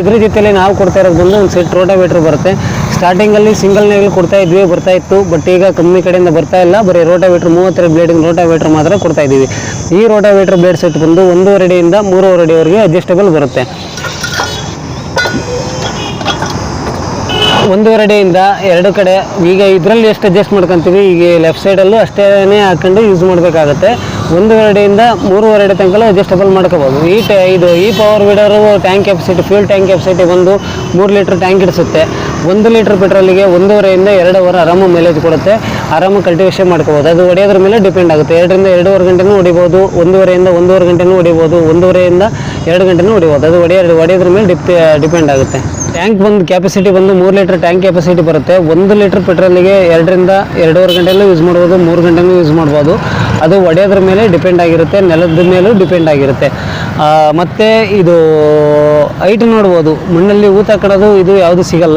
ಇದ್ರ ಜೊತೆಲಿ ನಾವು ಕೊಡ್ತಾ ಇರೋದು ಬಂದು ಒಂದು ಸೆಟ್ ರೋಟಾವೇಟ್ರ್ ಬರುತ್ತೆ. ಸ್ಟಾರ್ಟಿಂಗಲ್ಲಿ ಸಿಂಗಲ್ ನೇಗಲ್ ಕೊಡ್ತಾ ಇದ್ವಿ, ಬರ್ತಾ ಇತ್ತು ಬಟ್ ಈಗ ಕಂಪ್ನಿ ಕಡೆಯಿಂದ ಬರ್ತಾ ಇಲ್ಲ. ಬರೀ ರೋಟಾವೇಟ್ರ್ ಮೂವತ್ತೆರಡು ಬ್ಲೇಡಿಂಗ್ ರೋಟಾವೇಟ್ರ್ ಮಾತ್ರ ಕೊಡ್ತಾ ಇದ್ದೀವಿ. ಈ ರೋಟಾವೇಟ್ರ್ ಬ್ಲೇಡ್ ಸೆಟ್ ಬಂದು ಒಂದೂವರೆ ಅಡಿಯಿಂದ ಮೂರುವರೆ ಅಡಿವರೆಗೆ ಅಡ್ಜಸ್ಟಬಲ್ ಬರುತ್ತೆ. ಒಂದೂವರೆ ಅಡಿಯಿಂದ ಎರಡು ಕಡೆ, ಈಗ ಇದರಲ್ಲಿ ಎಷ್ಟು ಅಡ್ಜಸ್ಟ್ ಮಾಡ್ಕೊತೀವಿ? ಈಗ ಲೆಫ್ಟ್ ಸೈಡಲ್ಲೂ ಅಷ್ಟೇ ಹಾಕೊಂಡು ಯೂಸ್ ಮಾಡಬೇಕಾಗತ್ತೆ. ಒಂದೂವರೆ ಅಡಿಯಿಂದ ಮೂರುವರೆ ಅಡಿ ತನಕ ಅಡ್ಜಸ್ಟಬಲ್ ಮಾಡ್ಕೋಬೋದು. ಈ ಟ, ಇದು ಈ power weeder tank capacity fuel tank capacity ಬಂದು ಮೂರು ಲೀಟ್ರ್ ಟ್ಯಾಂಕ್ ಇಡಿಸುತ್ತೆ. ಒಂದು ಲೀಟ್ರ್ ಪೆಟ್ರೋಲಿಗೆ ಒಂದೂವರೆಯಿಂದ ಎರಡು ಅವರ್ ಆರಾಮ ಮೈಲೇಜ್ ಕೊಡುತ್ತೆ. ಆರಾಮ ಕಲ್ಟಿವೇಷನ್ ಮಾಡ್ಕೋಬೋದು. ಅದು ಹೊಡೆಯೋದ್ರ ಮೇಲೆ ಡಿಪೆಂಡ್ ಆಗುತ್ತೆ. ಎರಡರಿಂದ ಎರಡೂವರೆ ಗಂಟೆನೂ ಹೊಡಿಬೋದು, ಒಂದೂವರೆಯಿಂದ ಒಂದೂವರೆ ಗಂಟೆನೂ ಹೊಡಿಬೋದು, ಒಂದೂವರೆಯಿಂದ ಎರಡು ಗಂಟೆನೂ ಹೊಡಿಬೋದು. ಅದು ಹೊಡೆಯ, ಹೊಡೆಯೋದ್ರ ಮೇಲೆ ಡಿಪ್ ಡಿಪೆಂಡ್ ಆಗುತ್ತೆ. ಟ್ಯಾಂಕ್ ಬಂದು ಕೆಪಾಸಿಟಿ ಬಂದು ಮೂರು ಲೀಟರ್ ಟ್ಯಾಂಕ್ ಕೆಪಾಸಿಟಿ ಬರುತ್ತೆ. ಒಂದು ಲೀಟರ್ ಪೆಟ್ರೋಲಿಗೆ ಎರಡರಿಂದ ಎರಡೂವರೆ ಗಂಟೆಲ್ಲೂ ಯೂಸ್ ಮಾಡ್ಬೋದು, ಮೂರು ಗಂಟೆನೂ ಯೂಸ್ ಮಾಡ್ಬೋದು. ಅದು ಒಡೆಯೋದ್ರ ಮೇಲೆ ಡಿಪೆಂಡ್ ಆಗಿರುತ್ತೆ, ನೆಲದ ಮೇಲೂ ಡಿಪೆಂಡ್ ಆಗಿರುತ್ತೆ. ಮತ್ತು ಇದು ಹೈಟ್ ನೋಡ್ಬೋದು. ಮಣ್ಣಲ್ಲಿ ಊತ ಕಡೋದು ಇದು ಯಾವುದು ಸಿಗಲ್ಲ.